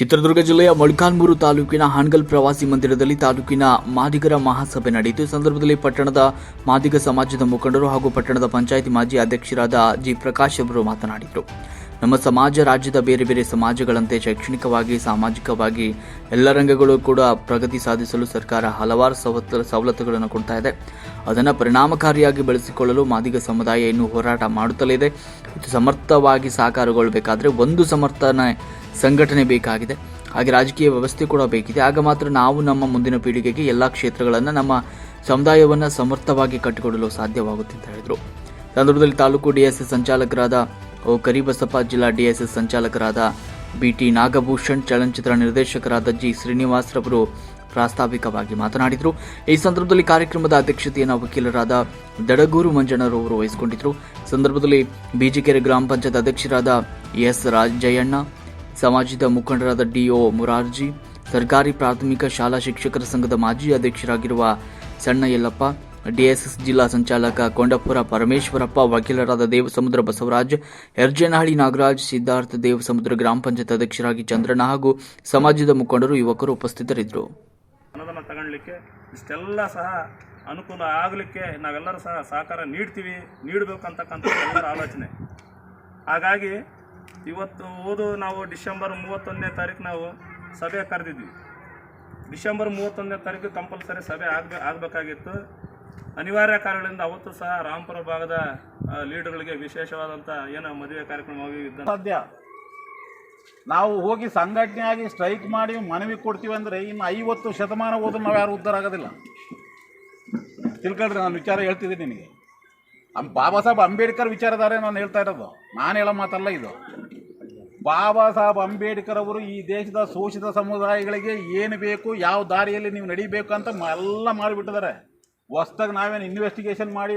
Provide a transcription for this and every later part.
ಚಿತ್ರದುರ್ಗ ಜಿಲ್ಲೆಯ ಮೊಳಕಾಲ್ಮೂರು ತಾಲೂಕಿನ ಹಾನಗಲ್ ಪ್ರವಾಸಿ ಮಂದಿರದಲ್ಲಿ ತಾಲೂಕಿನ ಮಾದಿಗರ ಮಹಾಸಭೆ ನಡೆಯಿತು. ಈ ಸಂದರ್ಭದಲ್ಲಿ ಪಟ್ಟಣದ ಮಾದಿಗ ಸಮಾಜದ ಮುಖಂಡರು ಹಾಗೂ ಪಟ್ಟಣದ ಪಂಚಾಯಿತಿ ಮಾಜಿ ಅಧ್ಯಕ್ಷರಾದ ಜಿ ಪ್ರಕಾಶ್ ಅವರು ಮಾತನಾಡಿದರು. ನಮ್ಮ ಸಮಾಜ ರಾಜ್ಯದ ಬೇರೆ ಬೇರೆ ಸಮಾಜಗಳಂತೆ ಶೈಕ್ಷಣಿಕವಾಗಿ, ಸಾಮಾಜಿಕವಾಗಿ ಎಲ್ಲ ರಂಗಗಳು ಕೂಡ ಪ್ರಗತಿ ಸಾಧಿಸಲು ಸರ್ಕಾರ ಹಲವಾರು ಸವಲತ್ತು, ಸವಲತ್ತುಗಳನ್ನು ಕೊಡ್ತಾ ಇದೆ. ಅದನ್ನು ಪರಿಣಾಮಕಾರಿಯಾಗಿ ಬೆಳೆಸಿಕೊಳ್ಳಲು ಮಾದಿಗ ಸಮುದಾಯ ಇನ್ನೂ ಹೋರಾಟ ಮಾಡುತ್ತಲೇ ಇದೆ. ಇದು ಸಮರ್ಥವಾಗಿ ಸಾಕಾರಗೊಳ್ಳಬೇಕಾದ್ರೆ ಒಂದು ಸಮರ್ಥನೆ ಸಂಘಟನೆ ಬೇಕಾಗಿದೆ. ಹಾಗೆ ರಾಜಕೀಯ ವ್ಯವಸ್ಥೆ ಕೂಡ ಬೇಕಿದೆ. ಆಗ ಮಾತ್ರ ನಾವು ನಮ್ಮ ಮುಂದಿನ ಪೀಳಿಗೆಗೆ ಎಲ್ಲ ಕ್ಷೇತ್ರಗಳನ್ನು ನಮ್ಮ ಸಮುದಾಯವನ್ನು ಸಮರ್ಥವಾಗಿ ಕಟ್ಟಿಕೊಡಲು ಸಾಧ್ಯವಾಗುತ್ತೆ ಅಂತ ಹೇಳಿದರು. ಸಂದರ್ಭದಲ್ಲಿ ತಾಲೂಕು ಡಿಎಸ್ಎಸ್ ಸಂಚಾಲಕರಾದ ಓ ಕರಿಬಸಪ್ಪ, ಜಿಲ್ಲಾ ಡಿಎಸ್ಎಸ್ ಸಂಚಾಲಕರಾದ ಬಿ ಟಿ ನಾಗಭೂಷಣ್, ಚಲನಚಿತ್ರ ನಿರ್ದೇಶಕರಾದ ಜಿ ಶ್ರೀನಿವಾಸ್ ರವರು ಪ್ರಾಸ್ತಾವಿಕವಾಗಿ ಮಾತನಾಡಿದರು. ಈ ಸಂದರ್ಭದಲ್ಲಿ ಕಾರ್ಯಕ್ರಮದ ಅಧ್ಯಕ್ಷತೆಯನ್ನು ವಕೀಲರಾದ ದಡಗೂರು ಮಂಜಣ್ಣರವರು ವಹಿಸಿಕೊಂಡಿದ್ದರು ಸಂದರ್ಭದಲ್ಲಿ ಬಿಜಿಕೆರೆ ಗ್ರಾಮ ಪಂಚಾಯತ್ ಅಧ್ಯಕ್ಷರಾದ ಎಸ್ ರಾಜಯ್ಯಣ್ಣ ಸಮಾಜದ ಮುಖಂಡರಾದ ಡಿಒ ಮುರಾರ್ಜಿ, ಸರ್ಕಾರಿ ಪ್ರಾಥಮಿಕ ಶಾಲಾ ಶಿಕ್ಷಕರ ಸಂಘದ ಮಾಜಿ ಅಧ್ಯಕ್ಷರಾಗಿರುವ ಸಣ್ಣ ಯಲ್ಲಪ್ಪ ಡಿಎಸ್ಎಸ್ ಜಿಲ್ಲಾ ಸಂಚಾಲಕ ಕೊಂಡಪುರ ಪರಮೇಶ್ವರಪ್ಪ, ವಕೀಲರಾದ ದೇವಸಮುದ್ರ ಬಸವರಾಜ್, ಯರ್ಜನಹಳ್ಳಿ ನಾಗರಾಜ್, ಸಿದ್ಧಾರ್ಥ ದೇವಸಮುದ್ರ ಗ್ರಾಮ ಪಂಚಾಯತ್ ಅಧ್ಯಕ್ಷರಾಗಿ ಚಂದ್ರಣ್ಣ ಹಾಗೂ ಸಮಾಜದ ಮುಖಂಡರು ಯುವಕರು ಉಪಸ್ಥಿತರಿದ್ದರು. ಇಷ್ಟೆಲ್ಲ ಸಹ ಅನುಕೂಲ ಆಗಲಿಕ್ಕೆ ನಾವೆಲ್ಲರೂ ಸಹ ಸಹಕಾರ ನೀಡ್ತೀವಿ, ನೀಡಬೇಕಂತಕ್ಕಂಥ ಎಲ್ಲರ ಆಲೋಚನೆ. ಹಾಗಾಗಿ ಇವತ್ತು ಓದು ನಾವು ಡಿಸೆಂಬರ್ ಮೂವತ್ತೊಂದನೇ ತಾರೀಕು ನಾವು ಸಭೆ ಕರೆದಿದ್ವಿ. ಡಿಸೆಂಬರ್ ಮೂವತ್ತೊಂದನೇ ತಾರೀಕು ಕಂಪಲ್ಸರಿ ಸಭೆ ಆಗಬೇ, ಆಗಬೇಕಾಗಿತ್ತು. ಅನಿವಾರ್ಯ ಕಾರಣಗಳಿಂದ ಅವತ್ತು ಸಹ ರಾಮಪುರ ಭಾಗದ ಲೀಡರ್ಗಳಿಗೆ ವಿಶೇಷವಾದಂಥ ಏನೋ ಮದುವೆ ಕಾರ್ಯಕ್ರಮ ಸಾಧ್ಯ. ನಾವು ಹೋಗಿ ಸಂಘಟನೆಯಾಗಿ ಸ್ಟ್ರೈಕ್ ಮಾಡಿ ಮನವಿ ಕೊಡ್ತೀವಿ ಅಂದರೆ ಇನ್ನು ಐವತ್ತು ಶತಮಾನ ಹೋದ್ರೂ ನಾವು ಯಾರು ಉದ್ಧಾರ ಆಗೋದಿಲ್ಲ. ತಿಳ್ಕೊಳ್ರಿ, ನಾನು ವಿಚಾರ ಹೇಳ್ತಿದ್ದೀನಿ ನಿನಗೆ ಬಾಬಾ ಸಾಹೇಬ್ ಅಂಬೇಡ್ಕರ್ ವಿಚಾರಧಾರೆ ನಾನು ಹೇಳ್ತಾ ಇರೋದು. ನಾನು ಹೇಳೋ ಮಾತಲ್ಲ ಇದು. ಬಾಬಾ ಸಾಹೇಬ್ ಅಂಬೇಡ್ಕರ್ ಅವರು ಈ ದೇಶದ ಶೋಷಿತ ಸಮುದಾಯಗಳಿಗೆ ಏನು ಬೇಕು, ಯಾವ ದಾರಿಯಲ್ಲಿ ನೀವು ನಡಿಬೇಕು ಅಂತ ಎಲ್ಲ ಮಾಡಿಬಿಟ್ಟಿದ್ದಾರೆ. ಹೊಸ್ದಾಗಿ ನಾವೇನು ಇನ್ವೆಸ್ಟಿಗೇಷನ್ ಮಾಡಿ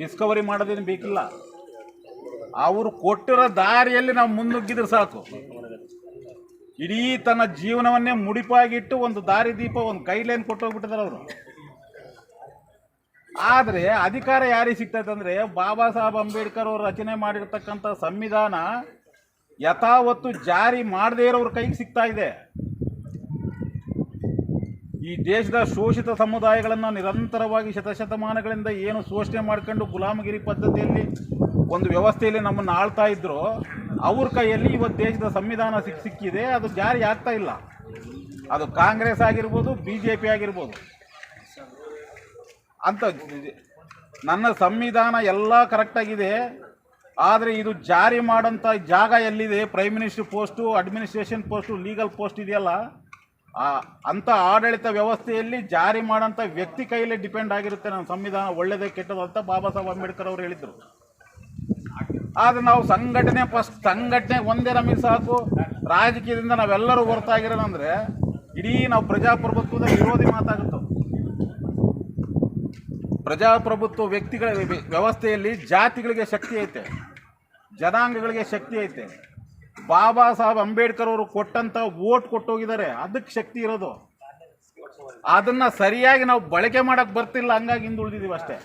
ಡಿಸ್ಕವರಿ ಮಾಡೋದೇನು ಬೇಕಿಲ್ಲ. ಅವರು ಕೊಟ್ಟಿರೋ ದಾರಿಯಲ್ಲಿ ನಾವು ಮುನ್ನುಗ್ಗಿದ್ರೆ ಸಾಕು. ಇಡೀ ತನ್ನ ಜೀವನವನ್ನೇ ಮುಡಿಪಾಗಿಟ್ಟು ಒಂದು ದಾರಿ ದೀಪ, ಒಂದು ಗೈಡ್ಲೈನ್ ಕೊಟ್ಟು ಹೋಗ್ಬಿಟ್ಟಿದ್ದಾರೆ ಅವರು. ಆದರೆ ಅಧಿಕಾರ ಯಾರಿಗೆ ಸಿಗ್ತೈತೆ ಬಾಬಾ ಸಾಹೇಬ್ ಅಂಬೇಡ್ಕರ್ ಅವರು ರಚನೆ ಮಾಡಿರ್ತಕ್ಕಂಥ ಸಂವಿಧಾನ ಯಥಾವತ್ತು ಜಾರಿ ಮಾಡದೇ ಇರೋರ ಕೈಗೆ ಸಿಗ್ತಾ ಇದೆ. ಈ ದೇಶದ ಶೋಷಿತ ಸಮುದಾಯಗಳನ್ನು ನಿರಂತರವಾಗಿ ಶತಶತಮಾನಗಳಿಂದ ಏನು ಶೋಷಣೆ ಮಾಡ್ಕೊಂಡು ಗುಲಾಮಗಿರಿ ಪದ್ಧತಿಯಲ್ಲಿ ಒಂದು ವ್ಯವಸ್ಥೆಯಲ್ಲಿ ನಮ್ಮನ್ನು ಆಳ್ತಾ ಇದ್ರು, ಅವ್ರ ಕೈಯಲ್ಲಿ ಇವತ್ತು ದೇಶದ ಸಂವಿಧಾನ ಸಿಕ್, ಸಿಕ್ಕಿದೆ, ಅದು ಜಾರಿ ಆಗ್ತಾ ಇಲ್ಲ. ಅದು ಕಾಂಗ್ರೆಸ್ ಆಗಿರ್ಬೋದು ಬಿ ಜೆ ಪಿ ಆಗಿರ್ಬೋದು. ಅಂತ ನನ್ನ ಸಂವಿಧಾನ ಎಲ್ಲ ಕರೆಕ್ಟಾಗಿದೆ ಆದರೆ ಇದು ಜಾರಿ ಮಾಡೋಂಥ ಜಾಗ ಎಲ್ಲಿದೆ? Prime minister post administration post legal post ಇದೆಯಲ್ಲ? ಆ ಅಂಥ ಆಡಳಿತ ವ್ಯವಸ್ಥೆಯಲ್ಲಿ ಜಾರಿ ಮಾಡೋಂಥ ವ್ಯಕ್ತಿ ಕೈಯಲ್ಲಿ ಡಿಪೆಂಡ್ ಆಗಿರುತ್ತೆ ನಮ್ಮ ಸಂವಿಧಾನ. ಒಳ್ಳೆಯದೇ ಕೆಟ್ಟದು ಅಂತ ಬಾಬಾ ಸಾಹೇಬ್ ಅಂಬೇಡ್ಕರ್ ಅವರು ಹೇಳಿದರು. ಆದರೆ ನಾವು ಸಂಘಟನೆ ಫಸ್ಟ್ ಸಂಘಟನೆ ಒಂದೇ ನಮಗೆ ಸಾಕು. ರಾಜಕೀಯದಿಂದ ನಾವೆಲ್ಲರೂ ಹೊರತಾಗಿರೋದಂದರೆ ಇಡೀ ನಾವು ಪ್ರಜಾಪ್ರಭುತ್ವದ ವಿರೋಧಿ ಮಾತಾಗುತ್ತೋ ಪ್ರಜಾಪ್ರಭುತ್ವ ವ್ಯಕ್ತಿಗಳ ವ್ಯ- ವ್ಯವಸ್ಥೆಯಲ್ಲಿ ಜಾತಿಗಳಿಗೆ ಶಕ್ತಿ ಐತೆ. ಜನಾಂಗಗಳಿಗೆ ಶಕ್ತಿ ಐತೆ. ಬಾಬಾ ಸಾಹೇಬ್ ಅಂಬೇಡ್ಕರ್ ಅವರು ಕೊಟ್ಟಂತ ಓಟ್ ಕೊಟ್ಟೋಗಿದ್ದಾರೆ. ಅದಕ್ಕೆ ಶಕ್ತಿ ಇರೋದು. ಅದನ್ನ ಸರಿಯಾಗಿ ನಾವು ಬಳಕೆ ಮಾಡಕ್ ಬರ್ತಿಲ್ಲ. ಹಂಗಾಗಿ ಹಿಂದುಳಿದಿದ್ದೀವಿ ಅಷ್ಟೇ.